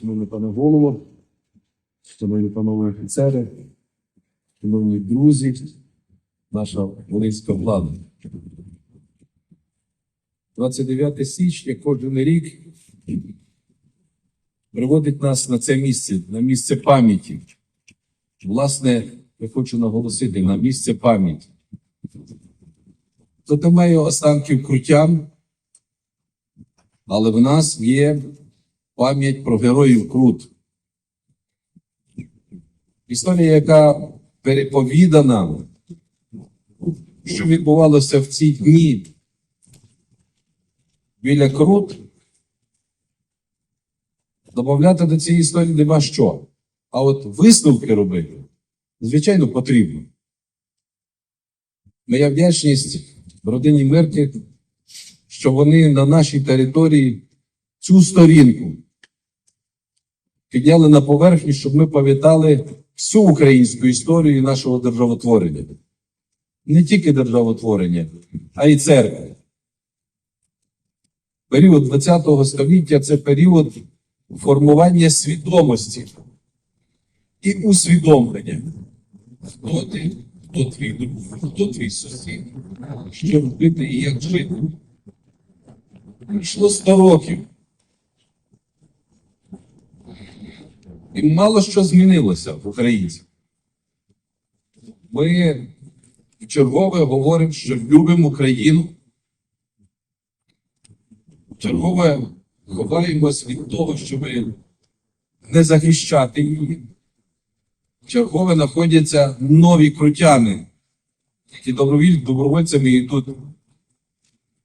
Шановний пане голово, шановні панове офіцери, шановні друзі, наша волинська влада. 29 січня кожен рік приводить нас на це місце, на місце пам'яті. Власне, я хочу наголосити на місце пам'яті. Тут немає останків крутян, але в нас є пам'ять про героїв Крут. Історія, яка переповідана, що відбувалося в ці дні біля Крут, додати до цієї історії нема що. А от висновки робити, звичайно, потрібно. Моя вдячність родині Мирки, що вони на нашій території цю сторінку підняли на поверхню, щоб ми пам'ятали всю українську історію нашого державотворення. Не тільки державотворення, а й церкви. Період ХХ століття це період формування свідомості і усвідомлення. Хто ти, хто твій друг, хто твій сусід, що робити і як жити. Пройшло 100 років. І мало що змінилося в українців. Ми чергове говоримо, що любимо Україну. Чергове ховаємось від того, щоб не захищати її. Чергове знаходяться нові крутяни, які добровіль, добровольцями йдуть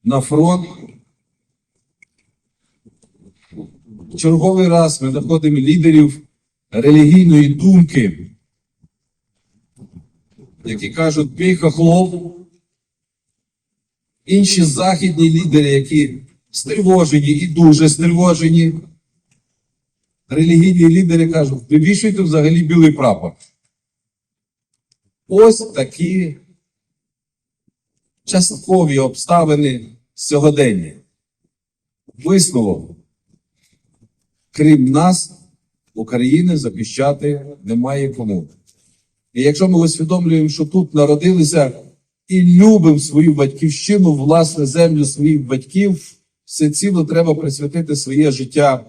на фронт. Черговий раз ми знаходимо лідерів релігійної думки, які кажуть, бій хохлов. Інші західні лідери, які стривожені і дуже стривожені. Релігійні лідери кажуть, вивішуйте взагалі білий прапор. Ось такі часткові обставини сьогодення. Висновок. Крім нас, України захищати немає кому. І якщо ми усвідомлюємо, що тут народилися і любимо свою батьківщину, власне землю своїх батьків, все ціло треба присвятити своє життя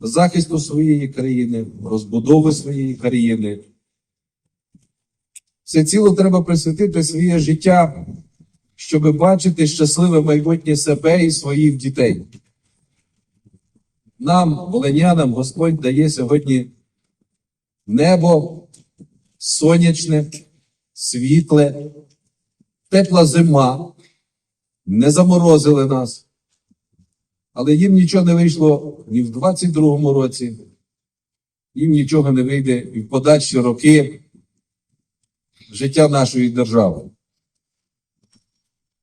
захисту своєї країни, розбудови своєї країни. Все ціло треба присвятити своє життя, щоб бачити щасливе майбутнє себе і своїх дітей. Нам, волинянам, Господь дає сьогодні небо сонячне, світле, тепла зима, не заморозили нас. Але їм нічого не вийшло ні в 22-му році, їм нічого не вийде і в подальші роки життя нашої держави.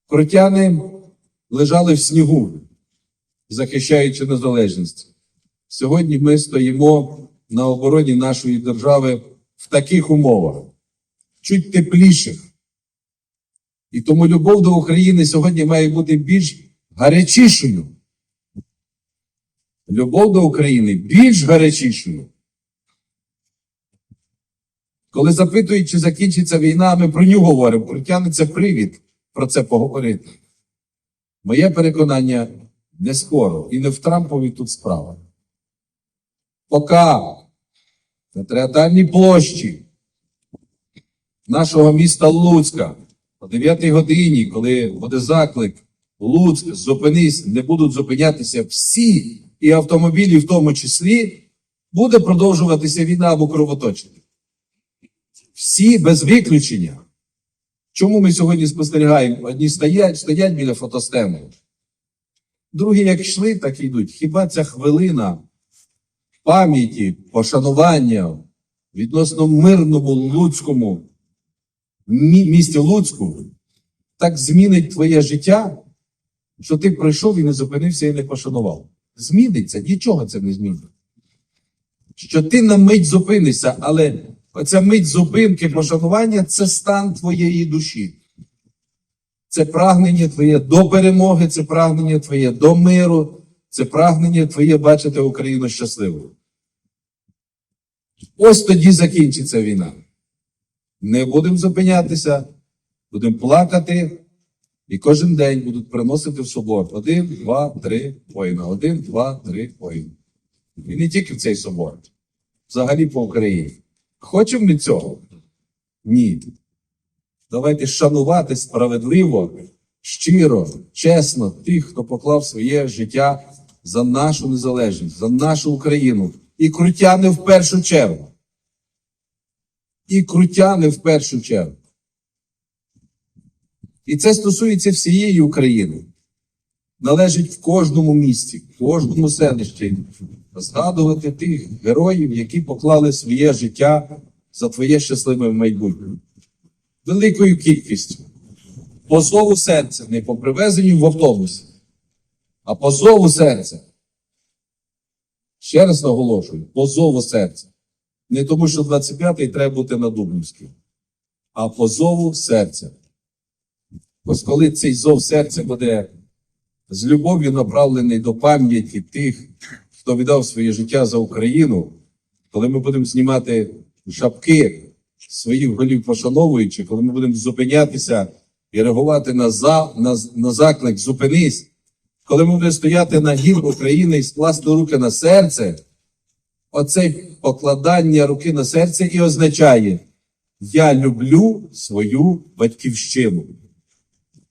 Крутяни лежали в снігу, захищаючи незалежність. Сьогодні ми стоїмо на обороні нашої держави в таких умовах, чуть тепліших. І тому любов до України сьогодні має бути більш гарячішою. Любов до України більш гарячішою. Коли запитують, чи закінчиться війна, ми про нього говоримо. Це привід про це поговорити. Моє переконання не скоро і не в Трампові тут справа. Поки на театральній площі нашого міста Луцька о 9 годині, коли буде заклик Луцьк, зупинись, не будуть зупинятися всі, і автомобілі в тому числі, буде продовжуватися війна або кровоточення. Всі без виключення. Чому ми сьогодні спостерігаємо? Одні стоять, стоять біля фотостеми. Другі, як йшли, так і йдуть. Хіба ця хвилина пам'яті, пошанування відносно мирному Луцькому місті Луцьку так змінить твоє життя, що ти прийшов і не зупинився і не пошанував. Зміниться, нічого це не змінить. Що ти на мить зупинишся, але оця мить зупинки, пошанування це стан твоєї душі. Це прагнення твоє до перемоги, це прагнення твоє до миру, Це прагнення твоє бачити Україну щасливою. Ось тоді закінчиться війна. Не будемо зупинятися, будемо плакати, і кожен день будуть приносити в собор один, два, три воїна. Один, два, три воїна. І не тільки в цей собор, взагалі по Україні. Хочемо ми цього? Ні. Давайте шанувати справедливо, щиро, чесно тих, хто поклав своє життя за нашу незалежність, за нашу Україну. І крутяни в першу чергу. І крутяни в першу чергу. І це стосується всієї України. Належить в кожному місті, в кожному селищі згадувати тих героїв, які поклали своє життя за твоє щасливе майбутнє. Великою кількістю. По зову серця, не по привезенню в автобусі, а по зову серця. Ще раз наголошую, по зову серця. Не тому, що 25-й треба бути на Дубнівській, а по зову серця. Ось коли цей зов серця буде з любов'ю направлений до пам'яті тих, хто віддав своє життя за Україну, коли ми будемо знімати шапки своїх голів пошановуючи, коли ми будемо зупинятися і реагувати на, за, на, на заклик зупинись, коли ми будемо стояти на гімн України і скласти руки на серце, оце покладання руки на серце і означає: Я люблю свою батьківщину.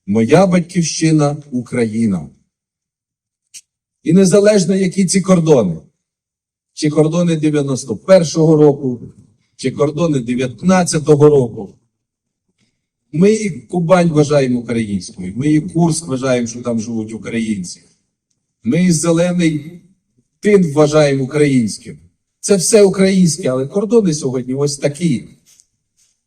Моя батьківщина Україна. І незалежно, які ці кордони, чи кордони 91-го року, чи кордони 19-го року. Ми і Кубань вважаємо українською, ми і Курск вважаємо, що там живуть українці. Ми і Зелений Тин вважаємо українським. Це все українське, але кордони сьогодні ось такі.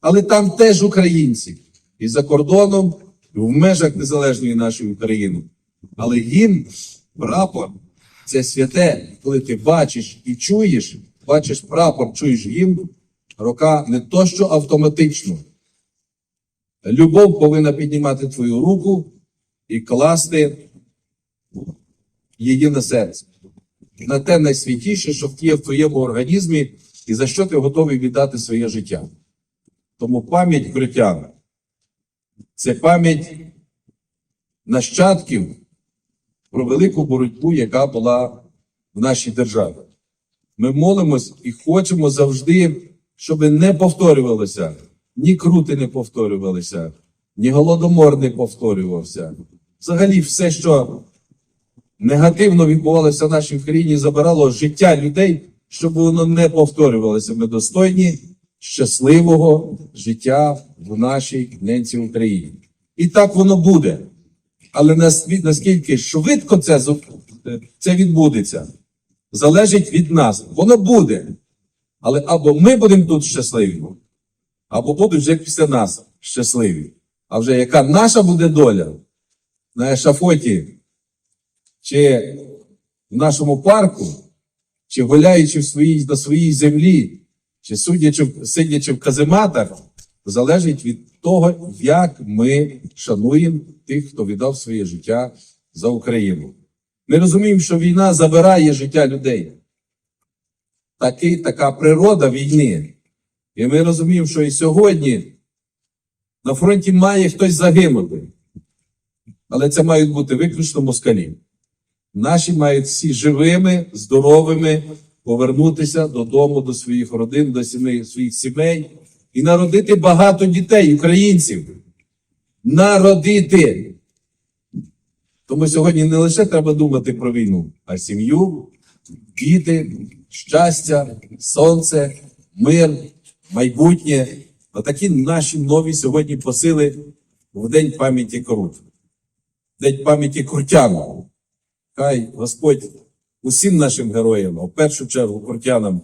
Але там теж українці. І за кордоном, і в межах незалежної нашої України. Але гімн, прапор це святе, коли ти бачиш і чуєш, бачиш прапор, чуєш гімн, рука не то, що автоматично. Любов повинна піднімати твою руку і класти її на серце. На те найсвятіше, що є в твоєму організмі, і за що ти готовий віддати своє життя. Тому пам'ять критяна це пам'ять нащадків про велику боротьбу, яка була в нашій державі. Ми молимось і хочемо завжди, щоб не повторювалося, ні крути не повторювалися, ні голодомор не повторювався. Взагалі, все, що негативно відбувалося в нашій країні, забирало життя людей, щоб воно не повторювалося. Ми достойні щасливого життя в нашій ненці Україні. І так воно буде. Але наскільки швидко це, це відбудеться, залежить від нас. Воно буде. Але або ми будемо тут щасливі, або будуть вже після нас щасливі. А вже яка наша буде доля на ешафоті, чи в нашому парку, чи гуляючи в своїй, на своїй землі, чи судячи, сидячи в казематах, залежить від того, як ми шануємо тих, хто віддав своє життя за Україну. Ми розуміємо, що війна забирає життя людей. Такий, така природа війни. І ми розуміємо, що і сьогодні на фронті має хтось загинути. Але це мають бути виключно москалі. Наші мають всі живими, здоровими повернутися додому, до своїх родин, до сімей, своїх сімей і народити багато дітей, українців. Народити. Тому сьогодні не лише треба думати про війну, а сім'ю, діти, щастя, сонце, мир, майбутнє. Отакі наші нові сьогодні посили в День пам'яті Крут. День пам'яті Крутян. Хай Господь усім нашим героям, а в першу чергу крутянам,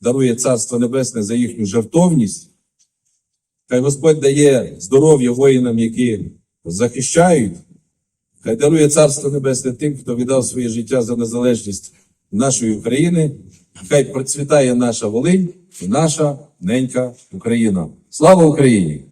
дарує Царство Небесне за їхню жертовність. Хай Господь дає здоров'я воїнам, які захищають. Хай дарує Царство Небесне тим, хто віддав своє життя за незалежність нашої України. Хай процвітає наша Волинь і наша ненька Україна. Слава Україні!